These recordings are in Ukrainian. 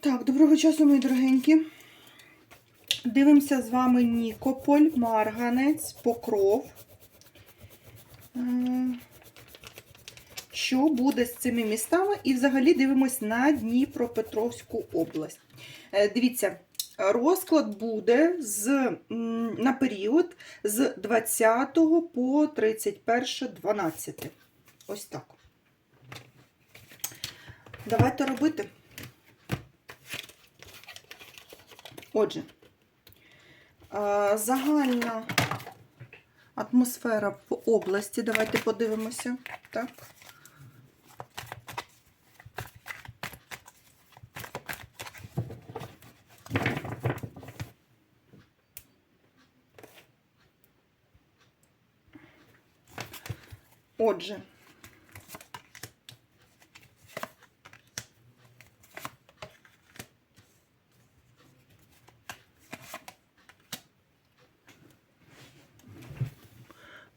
Так, доброго часу, мої дорогенькі. Дивимося з вами Нікополь, Марганець, Покров. Е, Що буде з цими містами? І взагалі дивимось на Дніпропетровську область. Е, Дивіться, розклад буде з, на період з 20 по 31.12. Ось так. Давайте робити. Отже, загальна атмосфера в області. Давайте подивимося. Так. Отже,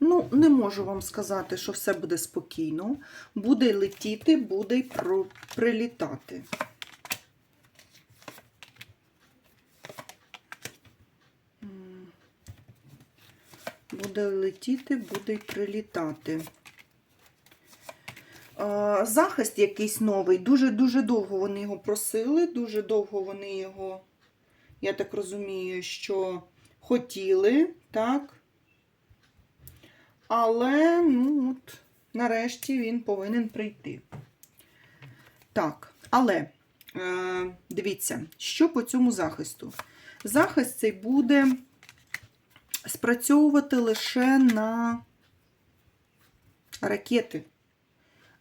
Ну, не можу вам сказати, що все буде спокійно. Буде летіти, буде прилітати. Буде летіти, буде прилітати. Захист якийсь новий. Дуже-дуже довго вони його просили, дуже довго вони його, я так розумію, що хотіли, так? Але, ну, от, нарешті він повинен прийти. Так, але е, дивіться, що по цьому захисту. Захист цей буде спрацьовувати лише на ракети.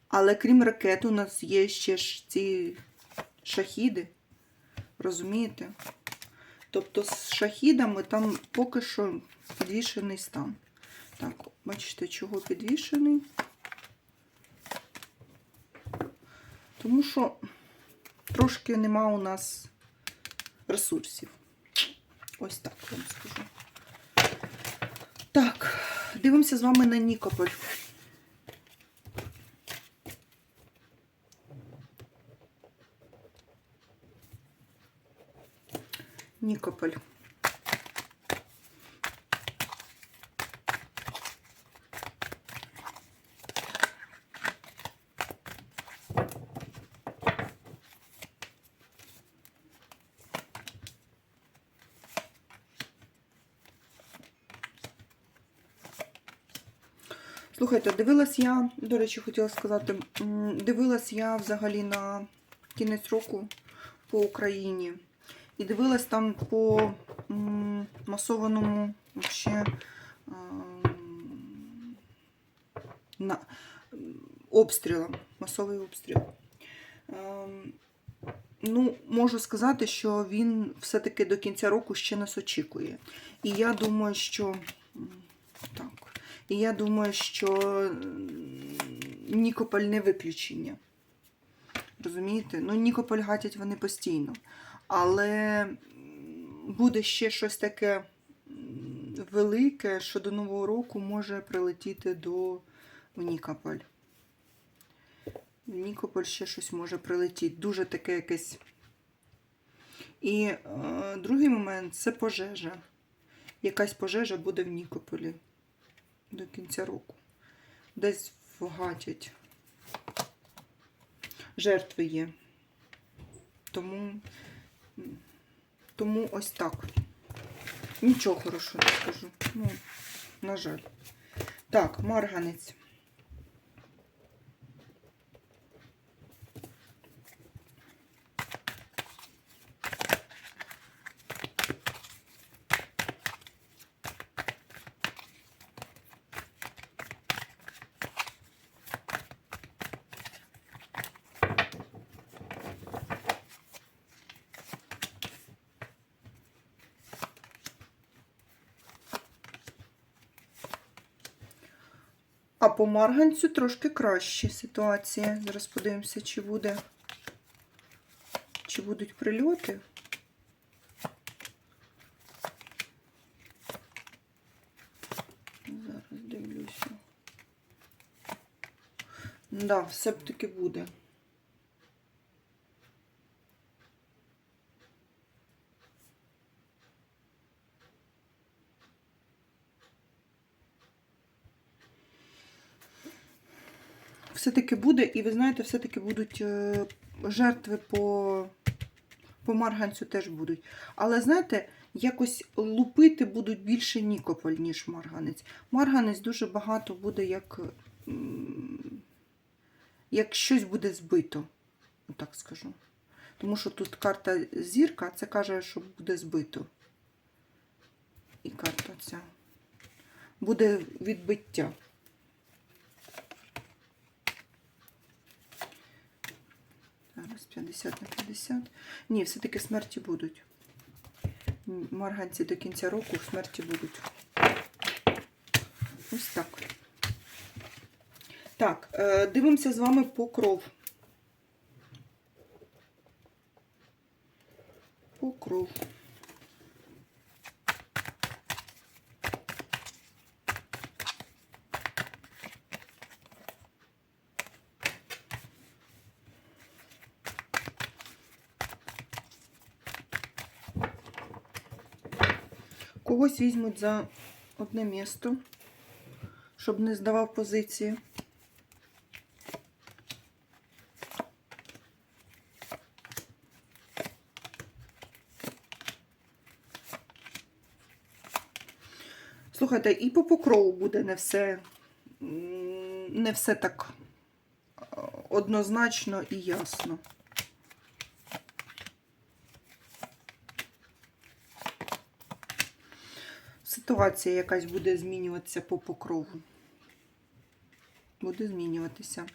Але крім ракет, у нас є ще ж ці шахіди. Розумієте? Тобто з шахідами там поки що підвішений стан. Так, бачите, чого підвішений? Тому що трошки нема у нас ресурсів. Ось так вам скажу. Так, дивимося з вами на Нікополь. Нікополь. Слухайте, дивилась я, до речі, хотіла сказати, дивилась я взагалі на кінець року по Україні. І дивилась там по масованому вообще, ем, на, обстрілам, масовий обстріл. Ем, Ну, можу сказати, що він все-таки до кінця року ще нас очікує. І я думаю, що так. І я думаю, що Нікополь не виключення. Розумієте? Ну, Нікополь гатять вони постійно. Але буде ще щось таке велике, що до Нового року може прилетіти до Нікополь. Нікополь ще щось може прилетіти. Дуже таке якесь. І е, другий момент це пожежа. Якась пожежа буде в Нікополі до кінця року. Десь вгатять. Жертви є. Тому, тому ось так. Нічого хорошого не скажу. Ну, на жаль. Так, марганець. А по марганцю трошки краще ситуація. Зараз подивимося, чи буде. Чи будуть прильоти. Зараз дивлюся. Да, все б таки буде. Все-таки буде, і ви знаєте, все-таки будуть е, жертви по, по марганцю теж будуть. Але знаєте, якось лупити будуть більше Нікополь, ніж марганець. Марганець дуже багато буде як, як щось буде збито, так скажу. Тому що тут карта зірка, це каже, що буде збито. І карта ця. Буде відбиття. Зараз 50 на 50. Ні, все-таки смерті будуть. Марганці до кінця року смерті будуть. Ось так. Так, е, дивимося з вами покров. Покров. Когось візьмуть за одне місто, щоб не здавав позиції. Слухайте, і по покрову буде не все, не все так е, однозначно і ясно. Ситуація якась буде змінюватися по покрову. Буде змінюватися.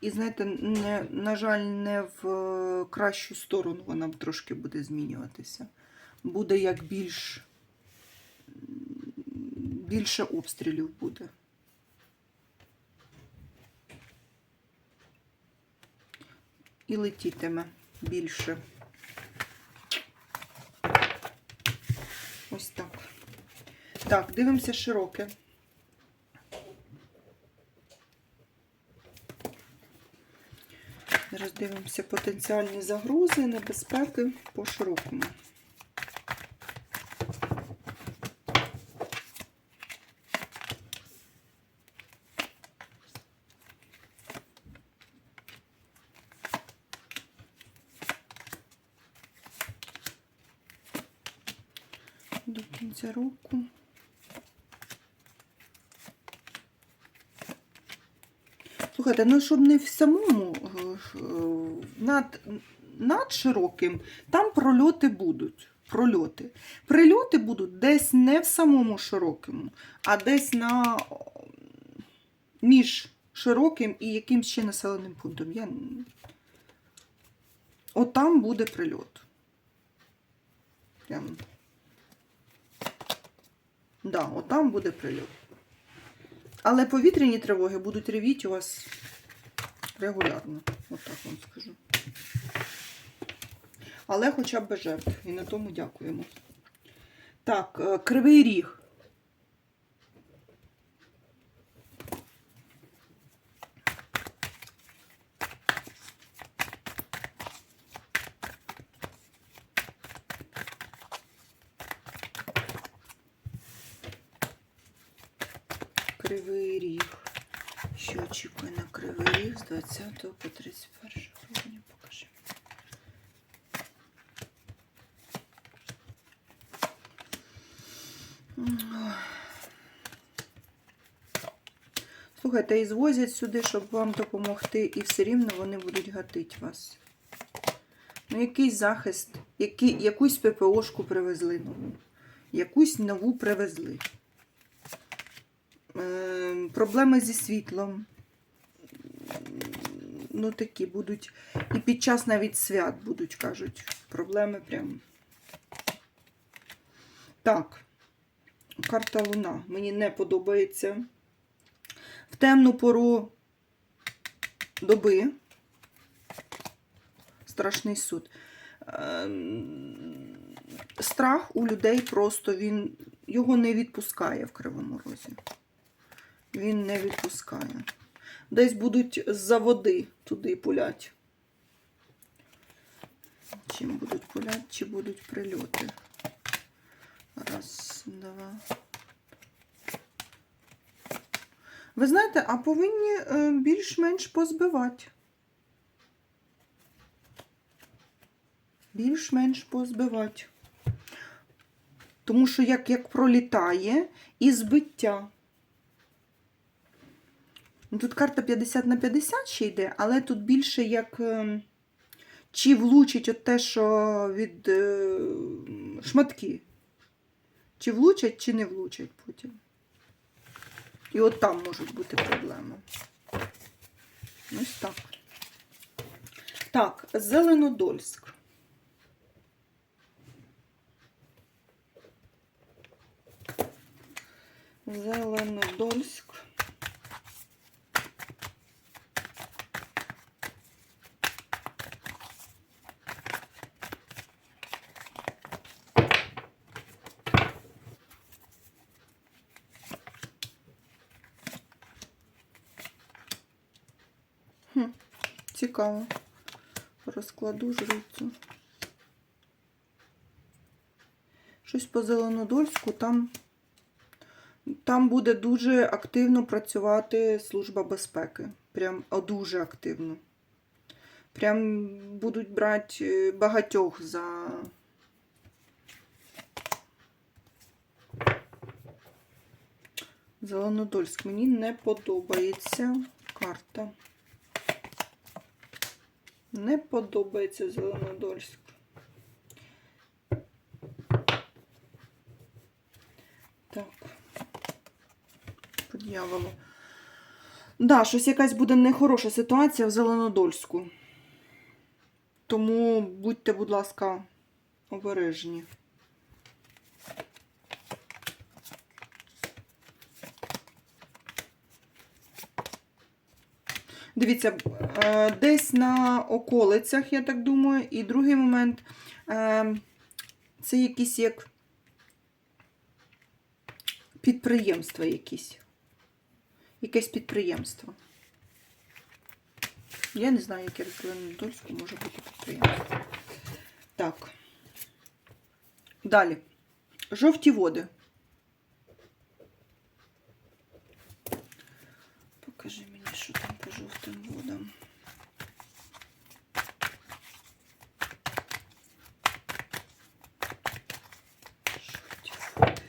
І знаєте, не, на жаль, не в е, кращу сторону вона трошки буде змінюватися. Буде як більш більше обстрілів буде. І летітиме більше. Ось так. Так, дивимося широке. Зараз дивимося потенціальні загрози, небезпеки по широкому. До кінця року. Слухайте, ну щоб не в самому е, е, над, над широким, там прольоти будуть. Прольоти. Прильоти будуть десь не в самому широкому, а десь на між широким і якимсь ще населеним пунктом. Я... Отам буде прильот. Прям. Да, отам буде прильот. Але повітряні тривоги будуть ревіть у вас регулярно. Отак вам скажу. Але хоча б без жертв. І на тому дякуємо. Так, е, кривий ріг. Кривий ріг. Що очікує на кривий ріг з 20 по 31 грудня? Покажи. Слухайте, і звозять сюди, щоб вам допомогти, і все рівно вони будуть гатити вас. Ну, якийсь захист, який, якусь ППОшку привезли нову. Якусь нову привезли. Е, проблеми зі світлом. Ну, такі будуть. І під час навіть свят будуть, кажуть. Проблеми прям. Так. Карта Луна. Мені не подобається. В темну пору доби. Страшний суд. Ем, Страх у людей просто він його не відпускає в Кривому Розі. Він не відпускає. Десь будуть з-за води туди пулять. Чим будуть пулять, чи будуть прильоти? Раз, два. Ви знаєте, а повинні е, більш-менш позбивати. Більш-менш позбивати. Тому що як, як пролітає і збиття. Ну, Тут карта 50 на 50 ще йде, але тут більше як е, чи влучить от те, що від е, шматки. Чи влучать, чи не влучать потім. І от там можуть бути проблеми. Ось так. Так, Зеленодольськ. Зеленодольськ. Цікаво. Розкладу жрицю. Щось по Зеленодольську там, там буде дуже активно працювати Служба безпеки. Прям дуже активно. Прям будуть брати е, багатьох за. Зеленодольськ. Мені не подобається карта. Не подобається Зеленодольськ. Так. По дьяволу. Да, щось якась буде нехороша ситуація в Зеленодольську. Тому будьте, будь ласка, обережні. Дивіться, е, десь на околицях, я так думаю, і другий момент е, це якісь як підприємства якісь. Якесь підприємство. Я не знаю, яке Дольську може бути підприємство. Так. Далі. Жовті води. Покажи жовтим водам.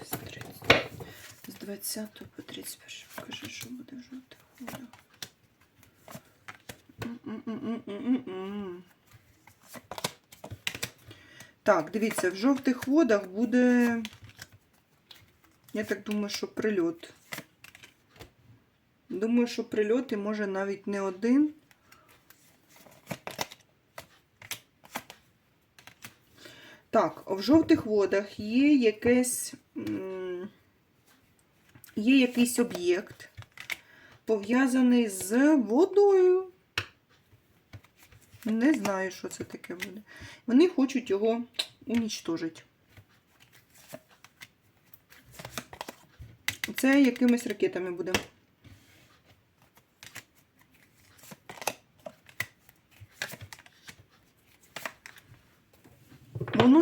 З 30 з 20 по 31. Покажи, що буде в жовтих водах. Так, дивіться, в жовтих водах буде, я так думаю, що прильот. Думаю, що прильот і може навіть не один. Так, в жовтих водах є якесь, є якийсь об'єкт, пов'язаний з водою. Не знаю, що це таке буде. Вони хочуть його унічтожити. Це якимись ракетами буде.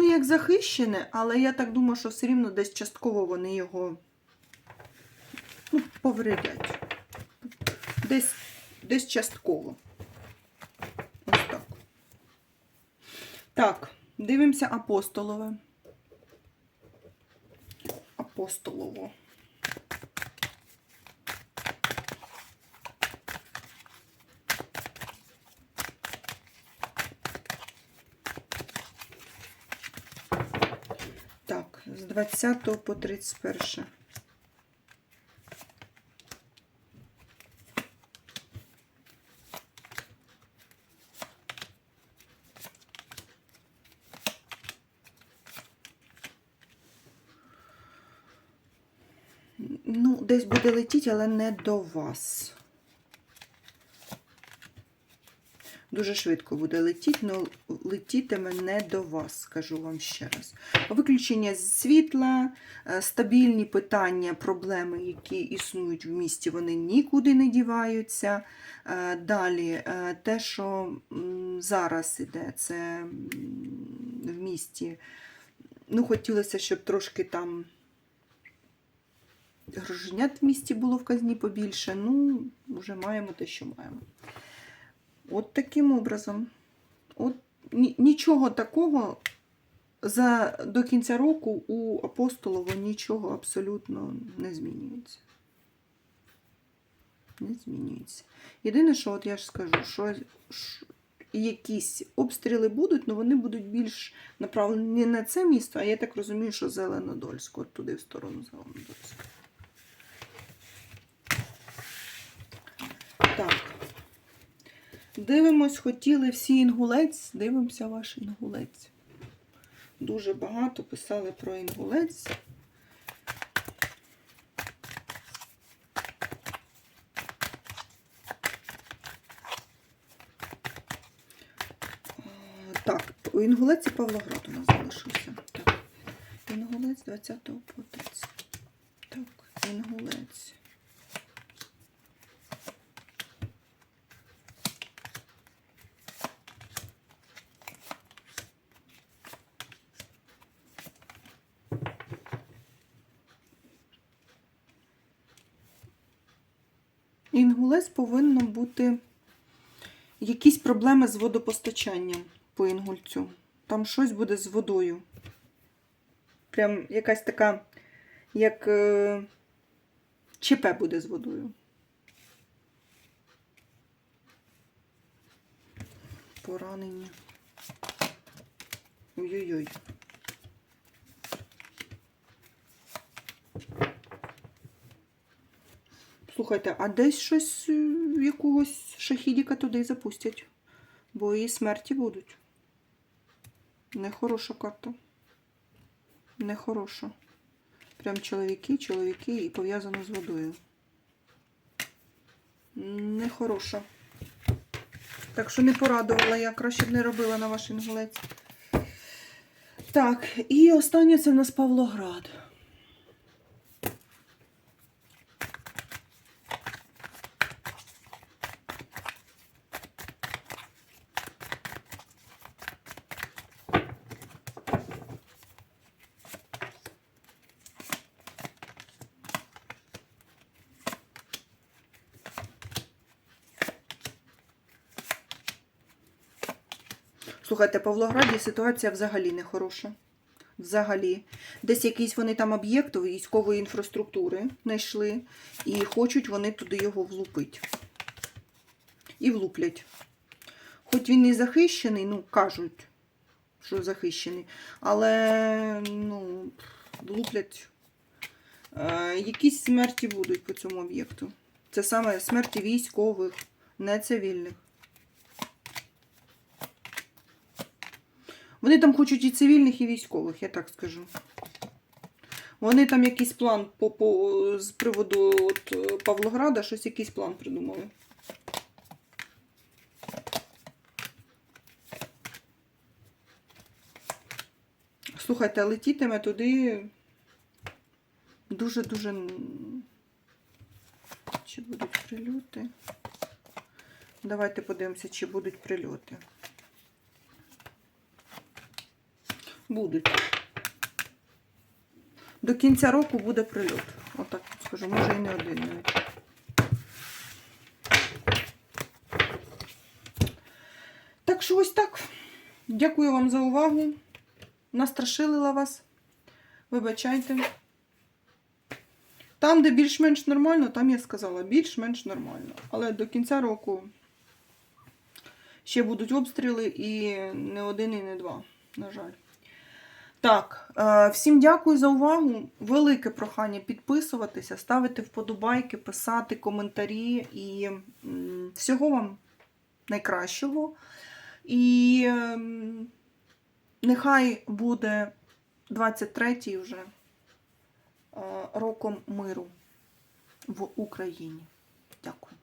Як захищене, але я так думаю, що все рівно десь частково вони його ну, повредять. Десь, десь частково. Ось так. Так, дивимося апостолове. Апостолово. Так, з 20 по 31. Ну, десь буде летіти, але не до вас. Дуже швидко буде летіти, але летітиме не до вас, скажу вам ще раз. Виключення світла, е, стабільні питання, проблеми, які існують в місті, вони нікуди не діваються. Е, Далі, е, те, що зараз іде, це в місті. Ну, хотілося, щоб трошки там грошенят в місті було в казні побільше. Ну, вже маємо те, що маємо. От таким образом. От нічого такого за, до кінця року у апостолова нічого абсолютно не змінюється. Не змінюється. Єдине, що от я ж скажу, що, якісь обстріли будуть, але вони будуть більш направлені не на це місто, а я так розумію, що Зеленодольськ, от туди в сторону Зеленодольська. Так. Дивимось, хотіли всі інгулець, дивимося ваш інгулець. Дуже багато писали про інгулець. Так, у інгулеці Павлоград у нас залишився. Так. Інгулець 20 по 30. Так, інгулець. Інгулець повинно бути якісь проблеми з водопостачанням по інгульцю. Там щось буде з водою. Прям якась така, як е, ЧП буде з водою. Поранення. Ой-ой-ой. Слухайте, а десь щось е, якогось шахідіка туди запустять, бо і смерті будуть. Нехороша карта. Нехороша. Прям чоловіки, чоловіки і пов'язано з водою. Нехороша. Так що не порадувала я, краще б не робила на ваш інгулець. Так, і останнє це в нас Павлоград. Слухайте, Павлограді ситуація взагалі не хороша. Взагалі. Десь якісь вони там об'єкти військової інфраструктури знайшли, і хочуть вони туди його влупити. І влуплять. Хоч він і захищений, ну, кажуть, що захищений, але ну, влуплять. Е, якісь смерті будуть по цьому об'єкту. Це саме смерті військових, не цивільних. Вони там хочуть і цивільних, і військових, я так скажу. Вони там якийсь план по, по, з приводу от, е, Павлограда, щось якийсь план придумали. Слухайте, летітиме туди дуже-дуже. Чи будуть прильоти? Давайте подивимося, чи будуть прильоти. Будуть. До кінця року буде прильот. Отак скажу, може і не один навіть. Так що ось так. Дякую вам за увагу. Настрашилила вас. Вибачайте. Там, де більш-менш нормально, там я сказала, більш-менш нормально. Але до кінця року ще будуть обстріли і не один, і не два, на жаль. Так, е, всім дякую за увагу. Велике прохання підписуватися, ставити вподобайки, писати коментарі і всього вам найкращого. І нехай буде 23-й вже е, роком миру в Україні. Дякую.